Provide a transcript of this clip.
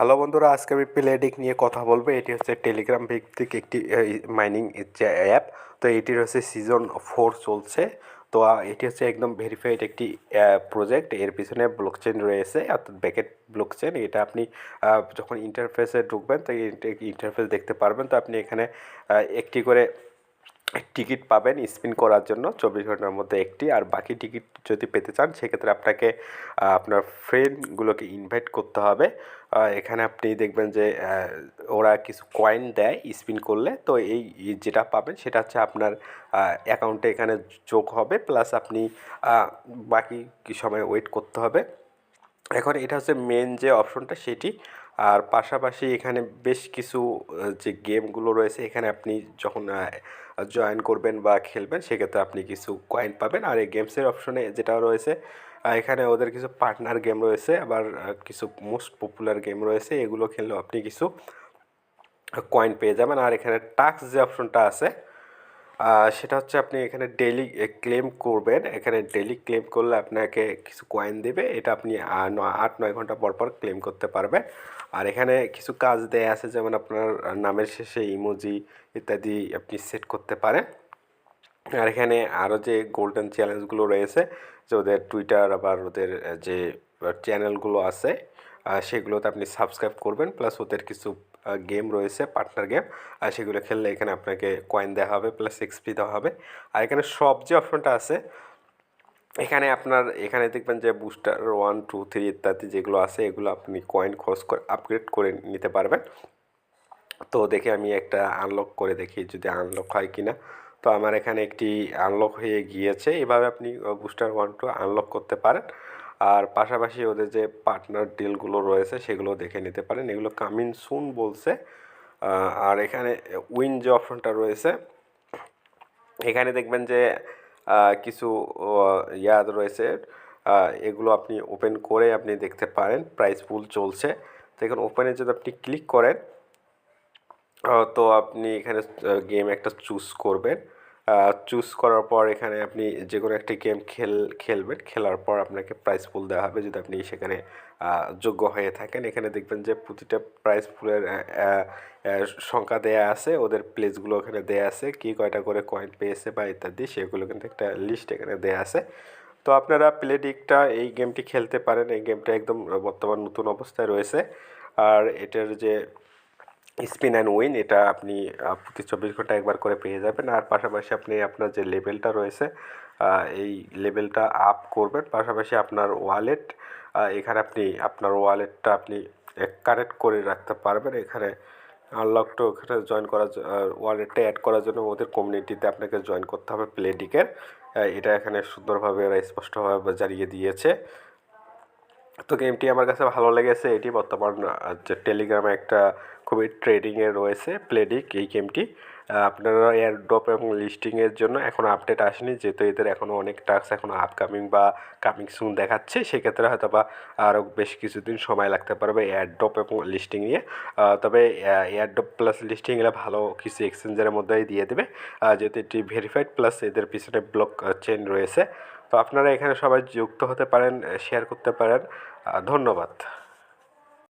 Hello বন্ধুরা, আজকে আমি প্লেডিক নিয়ে কথা বলব। এটি হচ্ছে টেলিগ্রাম ভিত্তিক একটি মাইনিং অ্যাপ তো এটির হচ্ছে সিজন ফোর চলছে। তো এটি হচ্ছে একদম ভেরিফাইড একটি প্রজেক্ট এর পিছনে ব্লকচেন রয়েছে, অর্থাৎ ব্যাকেট ব্লকচেন এটা আপনি যখন ইন্টারফেসে ঢুকবেন, তো ইন্টারফেস দেখতে পারবেন। তো আপনি এখানে একটি করে টিকিট পাবেন স্পিন করার জন্য চব্বিশ ঘণ্টার মধ্যে একটি। আর বাকি টিকিট যদি পেতে চান, সেক্ষেত্রে আপনাকে আপনার ফ্রেন্ডগুলোকে ইনভাইট করতে হবে। এখানে আপনি দেখবেন যে ওরা কিছু কয়েন দেয় স্পিন করলে। তো এই যেটা পাবেন সেটা হচ্ছে আপনার অ্যাকাউন্টে এখানে যোগ হবে। প্লাস আপনি বাকি সময় ওয়েট করতে হবে। এখন এটা হচ্ছে মেন যে অপশনটা সেটি আর পাশাপাশি এখানে বেশ কিছু যে গেমগুলো রয়েছে, এখানে আপনি যখন জয়েন করবেন বা খেলবেন, সেক্ষেত্রে আপনি কিছু কয়েন পাবেন। আর এই গেমসের অপশনে যেটা রয়েছে এখানে ওদের কিছু পার্টনার গেম রয়েছে, আবার কিছু মোস্ট পপুলার গেম রয়েছে, এগুলো খেললেও আপনি কিছু কয়েন পেয়ে যাবেন। আর এখানে টাক্স যে অপশনটা আছে সেটা হচ্ছে আপনি এখানে ডেলি ক্লেম করবেন। এখানে ডেলি ক্লেম করলে আপনাকে কিছু কয়েন দেবে। এটা আপনি আট, নয় ঘণ্টা পর পর ক্লেম করতে পারবেন। আর এখানে কিছু কাজ দেয়া আছে, যেমন আপনার নামের শেষে ইমোজি ইত্যাদি আপনি সেট করতে পারেন। আর এখানে আরও যে গোল্ডেন চ্যালেঞ্জগুলো রয়েছে, যে ওদের টুইটার আবার ওদের যে চ্যানেলগুলো আছে সেগুলোতে আপনি সাবস্ক্রাইব করবেন প্লাস ওদের কিছু গেম রয়েছে পার্টনার গেম আর সেগুলো খেললে এখানে আপনাকে কয়েন দেওয়া হবে প্লাস এক্সপি দেওয়া হবে। আর এখানে সব যে অপশনটা আছে, এখানে আপনার, এখানে দেখবেন যে বুস্টার ওয়ান টু থ্রি ইত্যাদি যেগুলো আছে, এগুলো আপনি কয়েন খরচ করে আপগ্রেড করে নিতে পারবেন। তো দেখে আমি একটা আনলক করে দেখি যদি আনলক হয় কি না তো আমার এখানে একটি আনলক হয়ে গিয়েছে। এভাবে আপনি বুস্টার ওয়ান টু আনলক করতে পারেন। আর পাশাপাশি ওদের যে পার্টনার ডিলগুলো রয়েছে, সেগুলো দেখে নিতে পারেন। এগুলো কামিং সুন বলছে। আর এখানে উইন যে অপশনটা রয়েছে, এখানে দেখবেন যে কিছু ইয়াদ রয়েছে। এগুলো আপনি ওপেন করে আপনি দেখতে পারেন। প্রাইস পুল চলছে। তো এখানে ওপেনে যদি আপনি ক্লিক করেন তো আপনি এখানে গেম একটা চুজ করবেন। চুজ করার পর এখানে আপনি যে কোনো একটি গেম খেল, খেলবেন, খেলার পর আপনাকে প্রাইস পুল দেওয়া হবে। যদি আপনি সেখানে যোগ্য হয়ে থাকেন, এখানে দেখবেন যে প্রতিটা প্রাইস পুলের সংখ্যা দেয়া আছে। ওদের প্লেসগুলো ওখানে দেয়া আছে। কি কয়টা করে কয়েন পেয়েছে বা ইত্যাদি, সেগুলো কিন্তু একটা লিস্ট এখানে দেয়া আছে। তো আপনারা প্লেডিকটা এই গেমটি খেলতে পারেন। এই গেমটা একদম বর্তমান নতুন অবস্থায় রয়েছে। আর এটার যে স্পিন অ্যান্ড উইন এটা আপনি প্রতি চব্বিশ ঘণ্টা একবার করে পেয়ে যাবেন। আর পাশাপাশি আপনি আপনার যে লেভেলটা রয়েছে এই লেভেলটা আপ করবেন। পাশাপাশি আপনার ওয়ালেট এখানে আপনি, আপনার ওয়ালেটটা আপনি কানেক্ট করে রাখতে পারবেন। এখানে আনলকটা ওখানে জয়েন করার ওয়ালেটটা অ্যাড করার জন্য ওদের কমিউনিটিতে আপনাকে জয়েন করতে হবে প্লেডিকের এটা এখানে সুন্দরভাবে ওরা স্পষ্টভাবে জানিয়ে দিয়েছে। তো গেমটি আমার কাছে ভালো লেগেছে। এটি বর্তমান যে টেলিগ্রামে একটা খুবই ট্রেডিংয়ে রয়েছে প্লেডিক এই গেমটি আপনারা এয়ার ড্রপ এবং লিস্টিংয়ের জন্য এখনও আপডেট আসেনি, যেহেতু এদের এখনও অনেক টাস্ক এখনও আপকামিং বা কামিং সুন দেখাচ্ছে, সেক্ষেত্রে হয়তো বা আরও বেশ কিছুদিন সময় লাগতে পারবে এয়ার ড্রপ এবং লিস্টিং নিয়ে। তবে এয়ার ড্রপ প্লাস লিস্টিং এলে ভালো কিছু এক্সচেঞ্জের মধ্যেই দিয়ে দেবে। যেহেতু এটি ভেরিফাইড প্লাস এদের পিছনে ব্লক চেন রয়েছে। তো আপনারা এখানে সবাই যুক্ত হতে পারেন শেয়ার করতে পারেন। ধন্যবাদ।